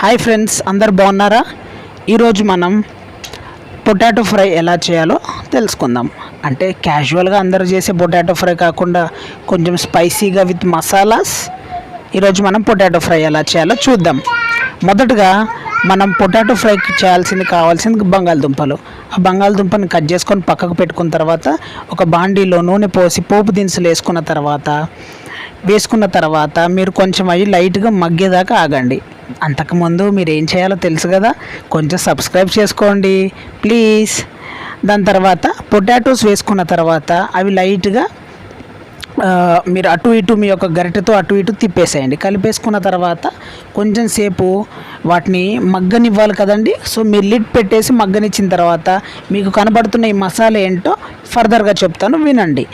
Hi friends అందరు బాగున్నారా? ఈరోజు మనం పొటాటో ఫ్రై ఎలా చేయాలో తెలుసుకుందాం. అంటే క్యాజువల్గా అందరు చేసే పొటాటో ఫ్రై కాకుండా కొంచెం స్పైసీగా విత్ మసాలాస్ ఈరోజు మనం పొటాటో ఫ్రై ఎలా చేయాలో చూద్దాం. మొదటగా మనం పొటాటో ఫ్రైకి చేయాల్సింది కావాల్సింది బంగాళదుంపలు. ఆ బంగాళదుంపని కట్ చేసుకొని పక్కకు పెట్టుకున్న తర్వాత ఒక బాండీలో నూనె పోసి పోపు దినుసులు వేసుకున్న తర్వాత వేసుకున్న తర్వాత మీరు కొంచెం అవి లైట్గా మగ్గేదాకా ఆగండి. అంతకుముందు మీరు ఏం చేయాలో తెలుసు కదా కొంచెం సబ్స్క్రైబ్ చేసుకోండి ప్లీజ్. దాని తర్వాత పొటాటోస్ వేసుకున్న తర్వాత అవి లైట్గా మీరు అటు ఇటు మీ యొక్క గరిటెతో అటు ఇటు తిప్పేసేయండి. కలిపేసుకున్న తర్వాత కొంచెం సేపు వాటిని మగ్గనివ్వాలి కదండి. సో మీరు లిడ్ పెట్టేసి మగ్గనిచ్చిన తర్వాత మీకు కనబడుతున్న ఈ మసాలా ఏంటో ఫర్దర్గా చెప్తాను వినండి.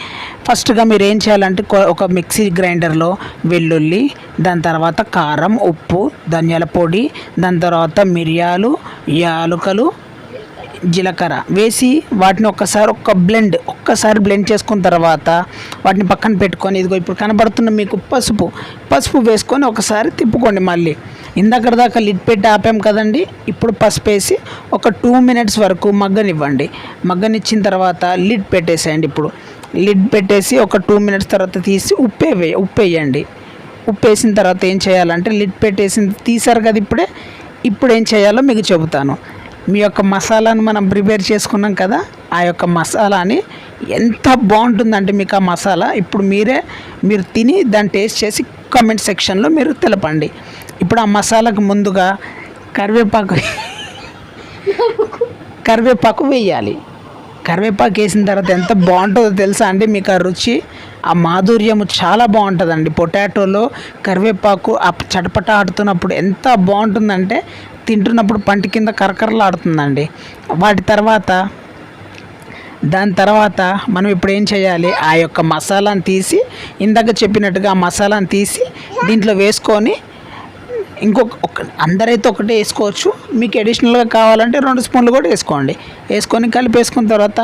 ఫస్ట్గా మీరు ఏం చేయాలంటే ఒక మిక్సీ గ్రైండర్లో వెల్లుల్లి దాని తర్వాత కారం ఉప్పు ధనియాల పొడి దాని తర్వాత మిరియాలు యాలుకలు జీలకర్ర వేసి వాటిని ఒక్కసారి ఒక్క బ్లెండ్ ఒక్కసారి బ్లెండ్ చేసుకున్న తర్వాత వాటిని పక్కన పెట్టుకొని ఇదిగో ఇప్పుడు కనబడుతున్న మీకు పసుపు పసుపు వేసుకొని ఒకసారి తిప్పుకోండి మళ్ళీ. ఇందాక దాకా లిడ్ పెట్టి ఆపాం కదండి. ఇప్పుడు పసుపు వేసి ఒక టూ మినిట్స్ వరకు మగ్గనివ్వండి. మగ్గనిచ్చిన తర్వాత లిడ్ పెట్టేసేయండి ఇప్పుడు. లిడ్ పెట్టేసి ఒక టూ మినిట్స్ తర్వాత తీసి ఉప్పు వేయ ఉప్పు వేయండి ఉప్పు వేసిన తర్వాత ఏం చేయాలంటే లిడ్ పెట్టేసి తీసారు కదా ఇప్పుడే ఇప్పుడు ఏం చేయాలో మీకు చెబుతాను. మీ యొక్క మసాలాను మనం ప్రిపేర్ చేసుకున్నాం కదా ఆ యొక్క మసాలాని ఎంత బాగుంటుందంటే మీకు ఆ మసాలా. ఇప్పుడు మీరే మీరు తిని దాన్ని టేస్ట్ చేసి కామెంట్ సెక్షన్లో మీరు తెలపండి. ఇప్పుడు ఆ మసాలాకు ముందుగా కరివేపాకు కరివేపాకు వేయాలి. కరివేపాకు వేసిన తర్వాత ఎంత బాగుంటుందో తెలుసా అండి? మీకు ఆ రుచి ఆ మాధుర్యము చాలా బాగుంటుందండి. పొటాటోలో కరివేపాకు ఆ చటపట ఆడుతున్నప్పుడు ఎంత బాగుంటుందంటే తింటున్నప్పుడు పంటి కింద కరకరలాడుతుందండి. వాటి తర్వాత దాని తర్వాత మనం ఇప్పుడు ఏం చేయాలి? ఆ యొక్క మసాలాను తీసి ఇందాక చెప్పినట్టుగా ఆ మసాలాను తీసి దీంట్లో వేసుకొని ఇంకొక ఒక అందరైతే ఒకటే వేసుకోవచ్చు. మీకు అడిషనల్గా కావాలంటే రెండు స్పూన్లు కూడా వేసుకోండి. వేసుకొని కలిపేసుకున్న తర్వాత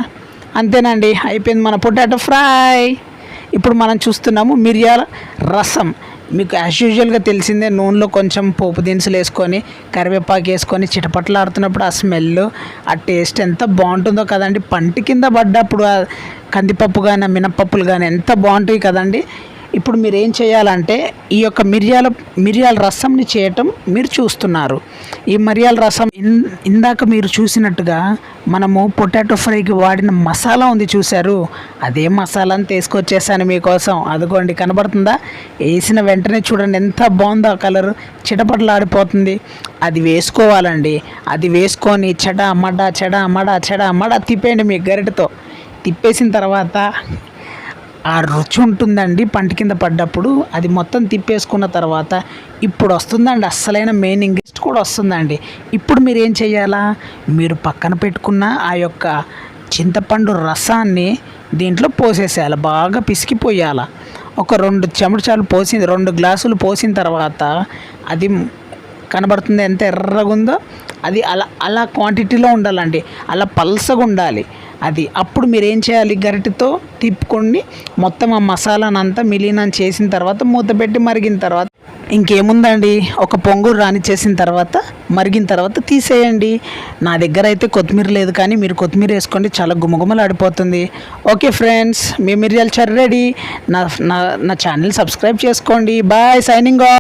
అంతేనండి అయిపోయింది మన పొటాటో ఫ్రై. ఇప్పుడు మనం చూస్తున్నాము మిరియాల రసం. మీకు యాజ్ యూజువల్గా తెలిసిందే నూనెలో కొంచెం పోపు దినుసులు వేసుకొని కరివేపాకు వేసుకొని చిటపట్లాడుతున్నప్పుడు ఆ స్మెల్ ఆ టేస్ట్ ఎంత బాగుంటుందో కదండి. పంటి కింద పడ్డప్పుడు కందిపప్పు కానీ మినపప్పులు కానీ ఎంత బాగుంటాయి కదండి. ఇప్పుడు మీరు ఏం చేయాలంటే ఈ యొక్క మిరియాల మిరియాల రసంని చేయటం మీరు చూస్తున్నారు. ఈ మిరియాల రసం ఇన్ ఇందాక మీరు చూసినట్టుగా మనము పొటాటో ఫ్రైకి వాడిన మసాలా ఉంది చూశారు. అదే మసాలాని తీసుకొచ్చేసాను మీకోసం. అదిగోండి కనబడుతుందా? వేసిన వెంటనే చూడండి ఎంత బాగుందో ఆ కలర్. చిటపటలాడిపోతుంది. అది వేసుకోవాలండి. అది వేసుకొని చెడ మడ చెడ మడ చెడ మడ తిప్పేయండి మీ గరిటతో. తిప్పేసిన తర్వాత ఆ రుచి ఉంటుందండి పంట కింద పడ్డప్పుడు. అది మొత్తం తిప్పేసుకున్న తర్వాత ఇప్పుడు వస్తుందండి అస్సలైన మెయిన్ ఇంగ్రెస్ట్ కూడా వస్తుందండి. ఇప్పుడు మీరు ఏం చేయాలా మీరు పక్కన పెట్టుకున్న ఆ యొక్క చింతపండు రసాన్ని దీంట్లో పోసేసేయాలి బాగా పిసికిపోయాల. ఒక రెండు చెమటచాలు పోసింది రెండు గ్లాసులు పోసిన తర్వాత అది కనబడుతుంది ఎంత ఎర్రగా ఉందో అది అలా అలా క్వాంటిటీలో ఉండాలండి. అలా పల్సగా ఉండాలి. అది అప్పుడు మీరు ఏం చేయాలి గరిటెతో తిప్పుకొని మొత్తం ఆ మసాలానంతా మిలీనం చేసిన తర్వాత మూత పెట్టి మరిగిన తర్వాత ఇంకేముందండి? ఒక పొంగు రానిచ్చేసిన తర్వాత మరిగిన తర్వాత తీసేయండి. నా దగ్గర అయితే కొత్తిమీర లేదు కానీ మీరు కొత్తిమీర వేసుకోండి చాలా గుమగుమలాడిపోతుంది. ఓకే ఫ్రెండ్స్ మీ మిరియాల చర్ రెడీ. నా నా నా ఛానల్ సబ్స్క్రైబ్ చేసుకోండి. Bye signing off.